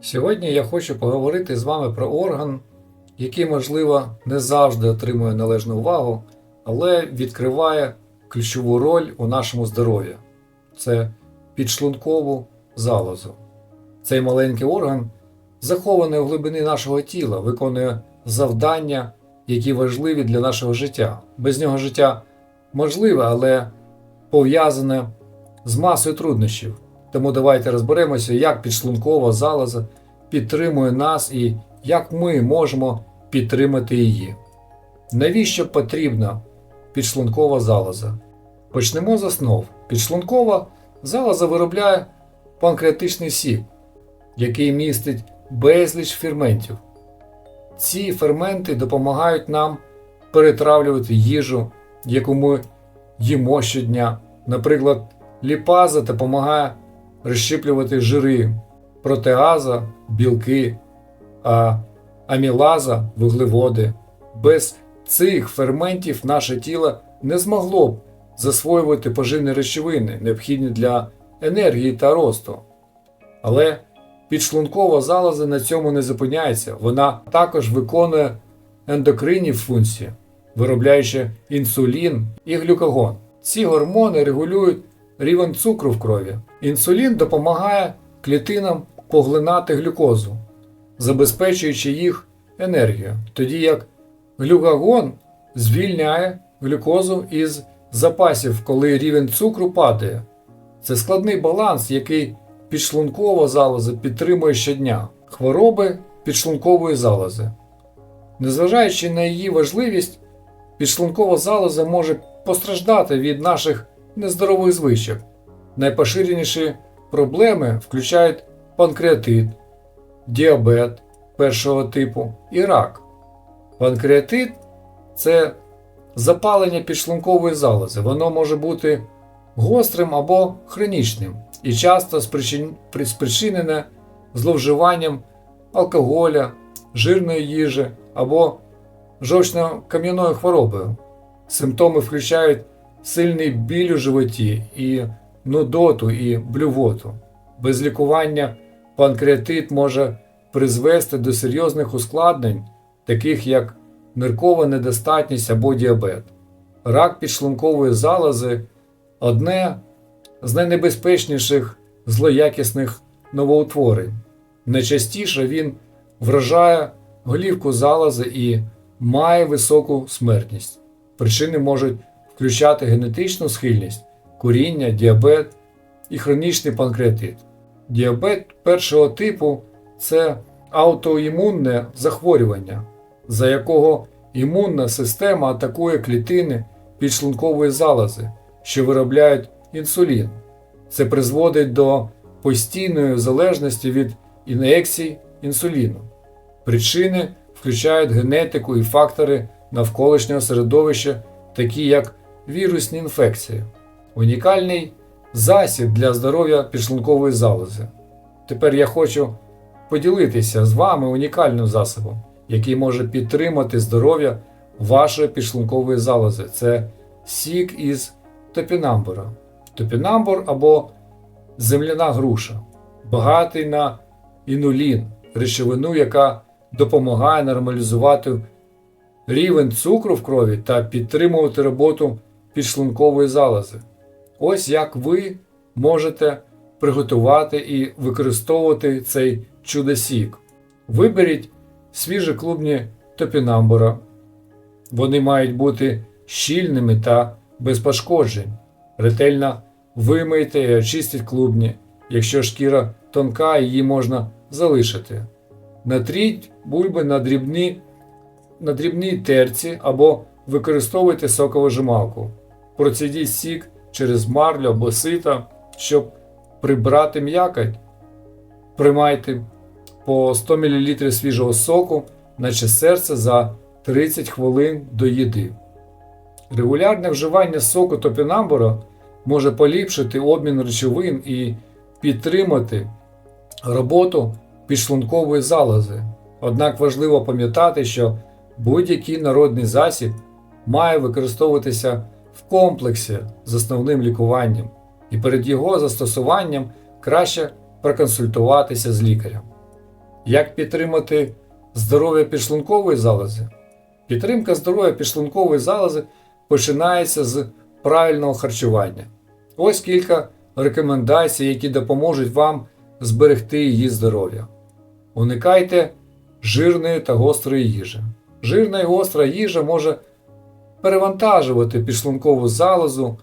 Сьогодні я хочу поговорити з вами про орган, який, можливо, не завжди отримує належну увагу, але відкриває ключову роль у нашому здоров'ї це підшлункову залозу. Цей маленький орган, захований у глибини нашого тіла, виконує завдання, які важливі для нашого життя. Без нього життя можливе, але пов'язане з масою труднощів. Тому давайте розберемося, як підшлункова залоза підтримує нас і як ми можемо підтримати її. Навіщо потрібна підшлункова залоза? Почнемо з основ. Підшлункова залоза виробляє панкреатичний сік, який містить безліч ферментів. Ці ферменти допомагають нам перетравлювати їжу, яку ми їмо щодня. Наприклад, ліпаза допомагає розщеплювати жири, протеаза білки, а амілаза вуглеводи. Без цих ферментів наше тіло не змогло б засвоювати поживні речовини, необхідні для енергії та росту. Але підшлункова залоза на цьому не зупиняється, вона також виконує ендокринні функції, виробляючи інсулін і глюкагон. Ці гормони регулюють рівень цукру в крові. Інсулін допомагає клітинам поглинати глюкозу, забезпечуючи їх енергію, тоді як глюкагон звільняє глюкозу із запасів, коли рівень цукру падає. Це складний баланс, який підшлункова залоза підтримує щодня. Хвороби підшлункової залози. Незважаючи на її важливість, підшлункова залоза може постраждати від наших нездорових звичок. Найпоширеніші проблеми включають панкреатит, діабет першого типу і рак. Панкреатит це запалення підшлункової залози. Воно може бути гострим або хронічним і часто спричинене зловживанням алкоголя, жирної їжі або жовчно-кам'яною хворобою. Симптоми включають сильний біль у животі і нудоту і блювоту. Без лікування панкреатит може призвести до серйозних ускладнень, таких як ниркова недостатність або діабет. Рак підшлункової залози одне з найнебезпечніших злоякісних новоутворень. Найчастіше він вражає голівку залози і має високу смертність. Причини можуть включати генетичну схильність, куріння, діабет і хронічний панкреатит. Діабет першого типу це аутоімунне захворювання, за якого імунна система атакує клітини підшлункової залози, що виробляють інсулін. Це призводить до постійної залежності від ін'єкцій інсуліну. Причини включають генетику і фактори навколишнього середовища, такі як вірусні інфекції. Унікальний засіб для здоров'я підшлункової залози. Тепер я хочу поділитися з вами унікальним засобом, який може підтримати здоров'я вашої підшлункової залози. Це сік із топінамбура. Топінамбур або земляна груша, багатий на інулін, речовину, яка допомагає нормалізувати рівень цукру в крові та підтримувати роботу підшлункової залози. Ось як ви можете приготувати і використовувати цей чудосік. Виберіть свіжі клубні топінамбура. Вони мають бути щільними та без пошкоджень. Ретельно вимийте і очистіть клубні. Якщо шкіра тонка, її можна залишити. Натріть бульби на дрібні, на дрібній терці або використовуйте соковижималку. Процідіть сік через марлю або сито, щоб прибрати м'якоть. Приймайте по 100 мл свіжого соку, наче серце за 30 хвилин до їди. Регулярне вживання соку топінамбура може поліпшити обмін речовин і підтримати роботу підшлункової залози. Однак важливо пам'ятати, що будь-який народний засіб має використовуватися в комплексі з основним лікуванням, і перед його застосуванням краще проконсультуватися з лікарем. Як підтримати здоров'я підшлункової залози? Підтримка здоров'я підшлункової залози починається з правильного харчування. Ось кілька рекомендацій, які допоможуть вам зберегти її здоров'я. Уникайте жирної та гострої їжі. Жирна і гостра їжа може перевантажувати підшлункову залозу.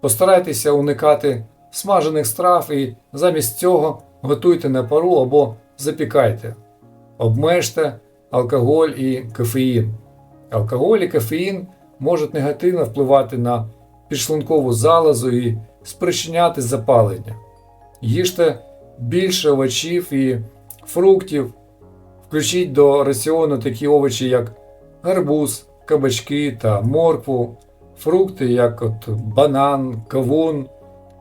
Постарайтеся уникати смажених страв і замість цього готуйте на пару або запікайте. Обмежте алкоголь і кофеїн. Алкоголь і кофеїн можуть негативно впливати на підшлункову залозу і спричиняти запалення. Їжте більше овочів і фруктів. Включіть до раціону такі овочі, як гарбуз, кабачки та моркву, фрукти, як от банан, кавун,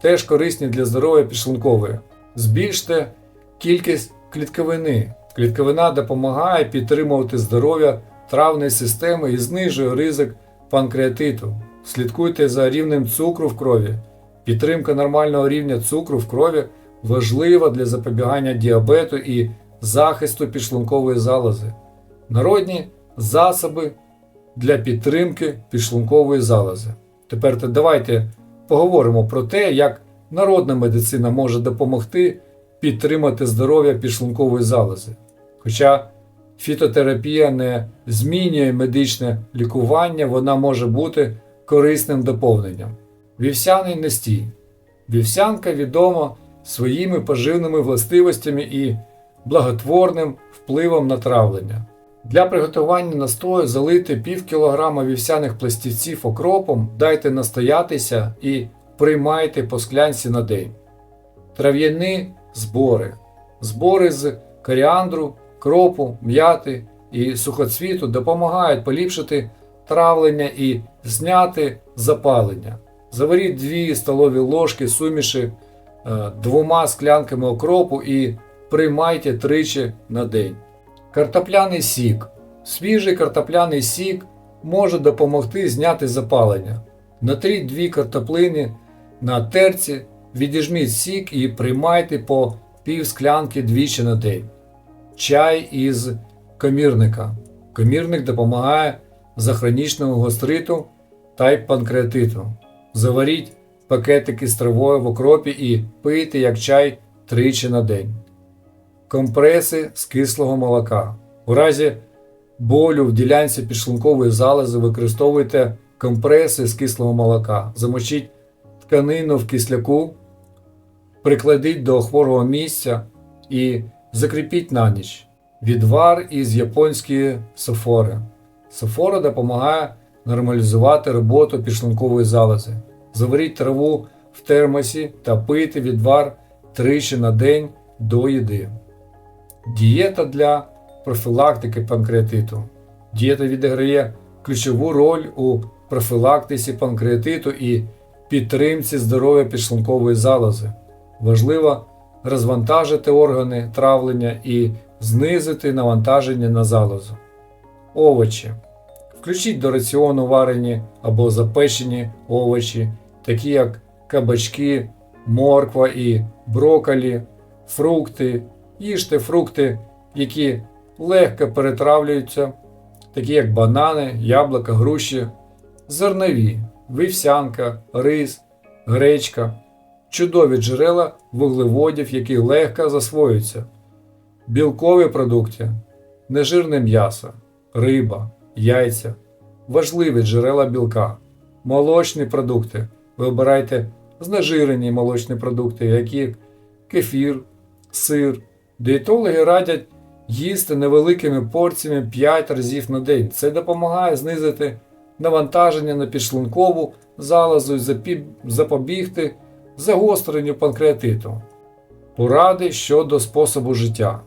теж корисні для здоров'я підшлункової. Збільште кількість клітковини. Клітковина допомагає підтримувати здоров'я травної системи і знижує ризик панкреатиту. Слідкуйте за рівнем цукру в крові. Підтримка нормального рівня цукру в крові важлива для запобігання діабету і захисту підшлункової залози. Народні засоби для підтримки підшлункової залози. Тепер давайте поговоримо про те, як народна медицина може допомогти підтримати здоров'я підшлункової залози. Хоча фітотерапія не змінює медичне лікування, вона може бути корисним доповненням. Вівсяний настій. Вівсянка відома своїми поживними властивостями і благотворним впливом на травлення. Для приготування настою залити пів кілограма вівсяних пластівців окропом, дайте настоятися і приймайте по склянці на день. Трав'яні збори. Збори з коріандру, кропу, м'яти і сухоцвіту допомагають поліпшити травлення і зняти запалення. Заваріть 2 столові ложки суміші е, двома склянками окропу і приймайте тричі на день. Картопляний сік. Свіжий картопляний сік може допомогти зняти запалення. Натріть дві картоплини на терці, відіжміть сік і приймайте по пів склянки двічі на день. Чай із комірника. Комірник допомагає за хронічного гостриту та й панкреатиту. Заваріть пакетики з травою в окропі і пийте як чай тричі на день. Компреси з кислого молока. У разі болю в ділянці підшлункової залози використовуйте компреси з кислого молока. Замочіть тканину в кисляку, прикладіть до хворого місця і закріпіть на ніч. Відвар із японської софори. Софора допомагає нормалізувати роботу підшлункової залози. Заваріть траву в термосі та пийте відвар тричі на день до їди. Дієта для профілактики панкреатиту. Дієта відіграє ключову роль у профілактиці панкреатиту і підтримці здоров'я підшлункової залози. Важливо розвантажити органи травлення і знизити навантаження на залозу. Овочі. Включіть до раціону варені або запечені овочі, такі як кабачки, морква і брокколі, фрукти, їжте фрукти, які легко перетравлюються, такі як банани, яблука, груші, зернові, вівсянка, рис, гречка, чудові джерела вуглеводів, які легко засвоюються, білкові продукти, нежирне м'ясо, риба, яйця, важливі джерела білка, молочні продукти. Вибирайте знежирені молочні продукти, які кефір, сир. Дієтологи радять їсти невеликими порціями 5 разів на день. Це допомагає знизити навантаження на підшлункову залозу і запобігти загостренню панкреатиту. Поради щодо способу життя.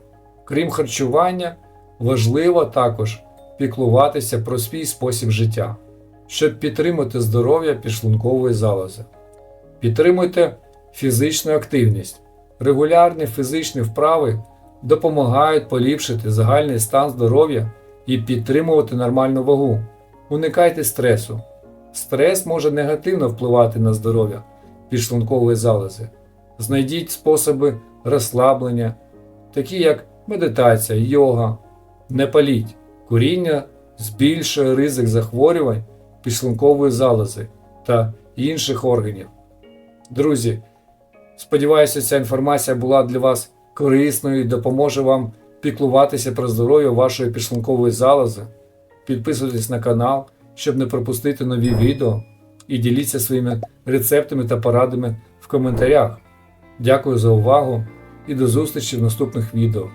Крім харчування, важливо також піклуватися про свій спосіб життя, щоб підтримати здоров'я підшлункової залози. Підтримуйте фізичну активність. Регулярні фізичні вправи допомагають поліпшити загальний стан здоров'я і підтримувати нормальну вагу. Уникайте стресу. Стрес може негативно впливати на здоров'я підшлункової залози. Знайдіть способи розслаблення, такі як медитація, йога. Не паліть. Куріння збільшує ризик захворювань підшлункової залози та інших органів. Друзі, сподіваюся, ця інформація була для вас корисною і допоможе вам піклуватися про здоров'я вашої підшлункової залози. Підписуйтесь на канал, щоб не пропустити нові відео і діліться своїми рецептами та порадами в коментарях. Дякую за увагу і до зустрічі в наступних відео.